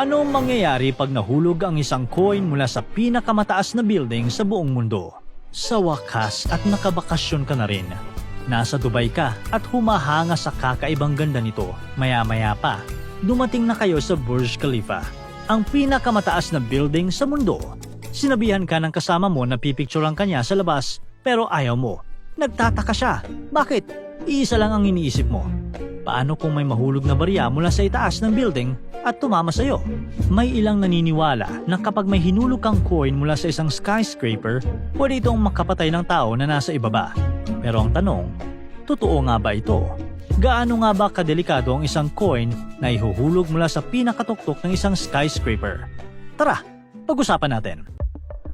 Ano ang mangyayari pag nahulog ang isang coin mula sa pinakamataas na building sa buong mundo? Sa wakas at nakabakasyon ka na rin. Nasa Dubai ka at humahanga sa kakaibang ganda nito. Maya-maya pa, dumating na kayo sa Burj Khalifa, ang pinakamataas na building sa mundo. Sinabihan ka ng kasama mo na pipicturean kanya sa labas pero ayaw mo. Nagtataka siya. Bakit? Iisa lang ang iniisip mo. Paano kung may mahulog na barya mula sa itaas ng building at tumama sa iyo? May ilang naniniwala na kapag may hinulog kang coin mula sa isang skyscraper, pwede itong makapatay ng tao na nasa ibaba. Pero ang tanong, totoo nga ba ito? Gaano nga ba kadelikado ang isang coin na ihuhulog mula sa pinakatuktok ng isang skyscraper? Tara, pag-usapan natin.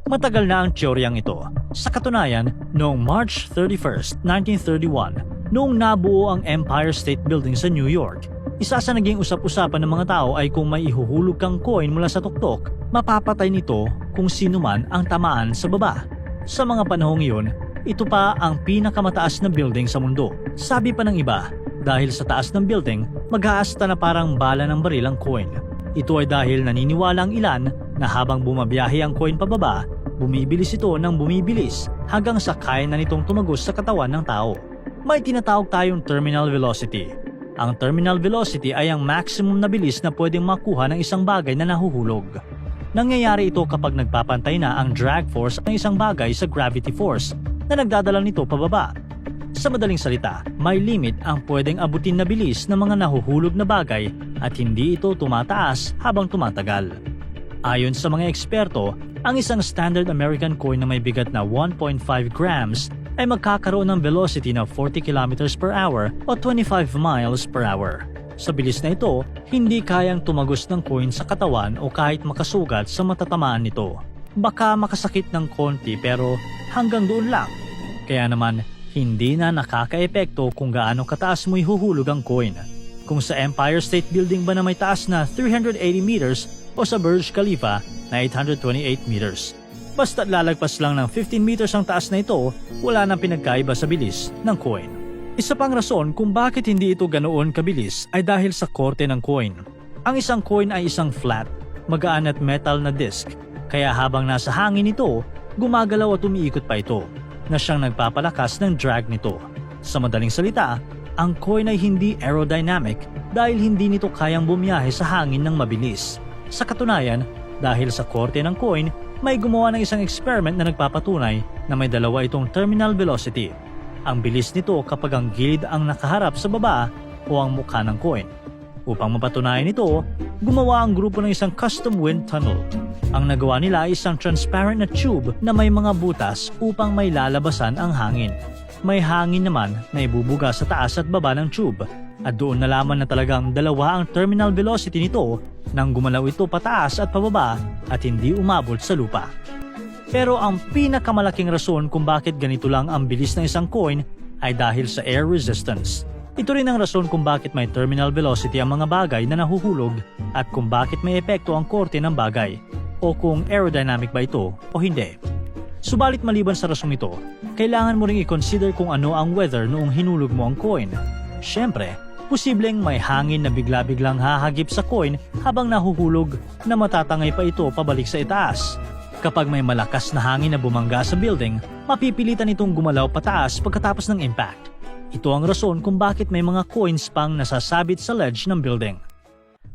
Matagal na ang teoryang ito. Sa katunayan, noong March 31, 1931, noong nabuo ang Empire State Building sa New York, isa sa naging usap-usapan ng mga tao ay kung may ihuhulog kang coin mula sa tuktok, mapapatay nito kung sino man ang tamaan sa baba. Sa mga panahong iyon, ito pa ang pinakamataas na building sa mundo. Sabi pa ng iba, dahil sa taas ng building, mag-aasta na parang bala ng baril ang coin. Ito ay dahil naniniwala ang ilan na habang bumabiyahe ang coin pababa, bumibilis ito ng bumibilis hanggang sa kaya na nitong tumagos sa katawan ng tao. May tinatawag tayong terminal velocity. Ang terminal velocity ay ang maximum na bilis na pwedeng makuha ng isang bagay na nahuhulog. Nangyayari ito kapag nagpapantay na ang drag force ng isang bagay sa gravity force na nagdadala nito pababa. Sa madaling salita, may limit ang pwedeng abutin na bilis ng mga nahuhulog na bagay at hindi ito tumataas habang tumatagal. Ayon sa mga eksperto, ang isang standard American coin na may bigat na 1.5 grams ay magkakaroon ng velocity na 40 km per hour o 25 miles per hour. Sa bilis na ito, hindi kayang tumagos ng coin sa katawan o kahit makasugat sa matatamaan nito. Baka makasakit ng konti pero hanggang doon lang. Kaya naman, hindi na nakakaepekto kung gaano kataas mo ihuhulog ang coin. Kung sa Empire State Building ba na may taas na 380 meters o sa Burj Khalifa na 828 meters. Basta lalagpas lang ng 15 meters ang taas na ito, wala nang pinagkaiba sa bilis ng coin. Isa pang rason kung bakit hindi ito ganoon kabilis ay dahil sa korte ng coin. Ang isang coin ay isang flat, magaan at metal na disc, kaya habang nasa hangin ito, gumagalaw at umiikot pa ito, na siyang nagpapalakas ng drag nito. Sa madaling salita, ang coin ay hindi aerodynamic dahil hindi nito kayang bumiyahe sa hangin ng mabilis. Sa katunayan, dahil sa korte ng coin, may gumawa ng isang experiment na nagpapatunay na may dalawa itong terminal velocity. Ang bilis nito kapag ang gilid ang nakaharap sa baba o ang mukha ng coin. Upang mapatunayan ito, gumawa ang grupo ng isang custom wind tunnel. Ang nagawa nila ay isang transparent na tube na may mga butas upang may lalabasan ang hangin. May hangin naman na ibubuga sa taas at baba ng tube at doon nalaman na talagang dalawa ang terminal velocity nito nang gumalaw ito pataas at pababa at hindi umabot sa lupa. Pero ang pinakamalaking rason kung bakit ganito lang ang bilis ng isang coin ay dahil sa air resistance. Ito rin ang rason kung bakit may terminal velocity ang mga bagay na nahuhulog at kung bakit may epekto ang korte ng bagay o kung aerodynamic ba ito o hindi. Subalit maliban sa rasong ito, kailangan mo ring i-consider kung ano ang weather noong hinulog mo ang coin. Siyempre, posibleng may hangin na bigla-biglang hahagip sa coin habang nahuhulog na matatangay pa ito pabalik sa itaas. Kapag may malakas na hangin na bumangga sa building, mapipilitan itong gumalaw pataas pagkatapos ng impact. Ito ang rason kung bakit may mga coins pang nasasabit sa ledge ng building.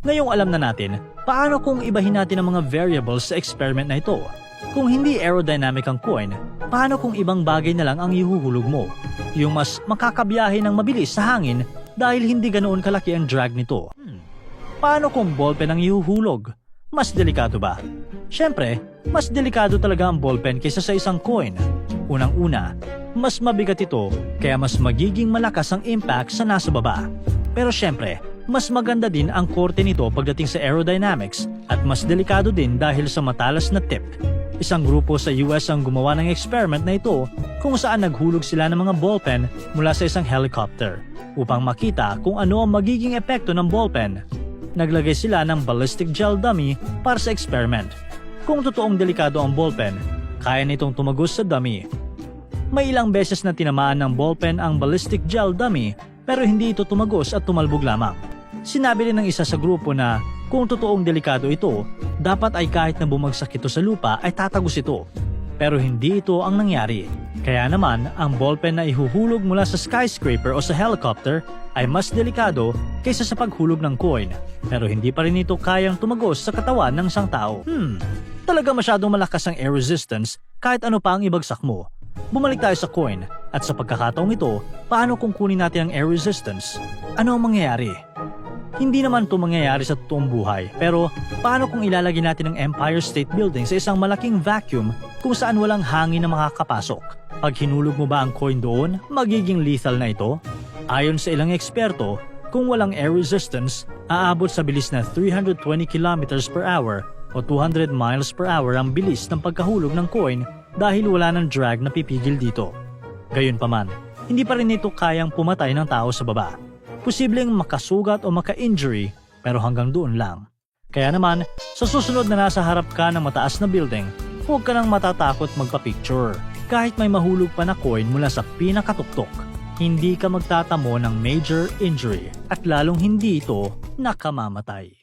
Ngayong alam na natin, paano kung ibahin natin ang mga variables sa experiment na ito? Kung hindi aerodynamic ang coin, paano kung ibang bagay na lang ang ihuhulog mo? Yung mas makakabiyahe ng mabilis sa hangin dahil hindi ganoon kalaki ang drag nito. Paano kung ballpen ang ihuhulog? Mas delikado ba? Siyempre, mas delikado talaga ang ballpen kaysa sa isang coin. Unang-una, mas mabigat ito kaya mas magiging malakas ang impact sa nasa baba. Pero siyempre, mas maganda din ang korte nito pagdating sa aerodynamics at mas delikado din dahil sa matalas na tip. Isang grupo sa US ang gumawa ng experiment na ito kung saan naghulog sila ng mga ballpen mula sa isang helicopter upang makita kung ano ang magiging epekto ng ballpen. Naglagay sila ng ballistic gel dummy para sa experiment. Kung totoong delikado ang ballpen, kaya nitong tumagos sa dummy. May ilang beses na tinamaan ng ballpen ang ballistic gel dummy pero hindi ito tumagos at tumalbog lamang. Sinabi rin ng isa sa grupo na Kung totoong delikado ito, dapat ay kahit na bumagsak ito sa lupa ay tatagos ito. Pero hindi ito ang nangyari. Kaya naman, ang ballpen na ihuhulog mula sa skyscraper o sa helicopter ay mas delikado kaysa sa paghulog ng coin. Pero hindi pa rin ito kayang tumagos sa katawan ng isang tao. Hmm, talaga masyadong malakas ang air resistance kahit ano pa ang ibagsak mo. Bumalik tayo sa coin at sa pagkakataong ito, paano kung kunin natin ang air resistance? Ano ang mangyayari? Hindi naman ito mangyayari sa totoong buhay, pero paano kung ilalagay natin ang Empire State Building sa isang malaking vacuum kung saan walang hangin na makakapasok? Pag hinulog mo ba ang coin doon, magiging lethal na ito? Ayon sa ilang eksperto, kung walang air resistance, aabot sa bilis na 320 km per hour o 200 miles per hour ang bilis ng pagkahulog ng coin dahil wala ng drag na pipigil dito. Gayunpaman, hindi pa rin ito kayang pumatay ng tao sa baba. Posibleng makasugat o maka-injury pero hanggang doon lang. Kaya naman, sa susunod na nasa harap ka ng mataas na building, huwag ka nang matatakot magpa-picture. Kahit may mahulog pa na coin mula sa pinakatuktok, hindi ka magtatamo ng major injury at lalong hindi ito nakamamatay.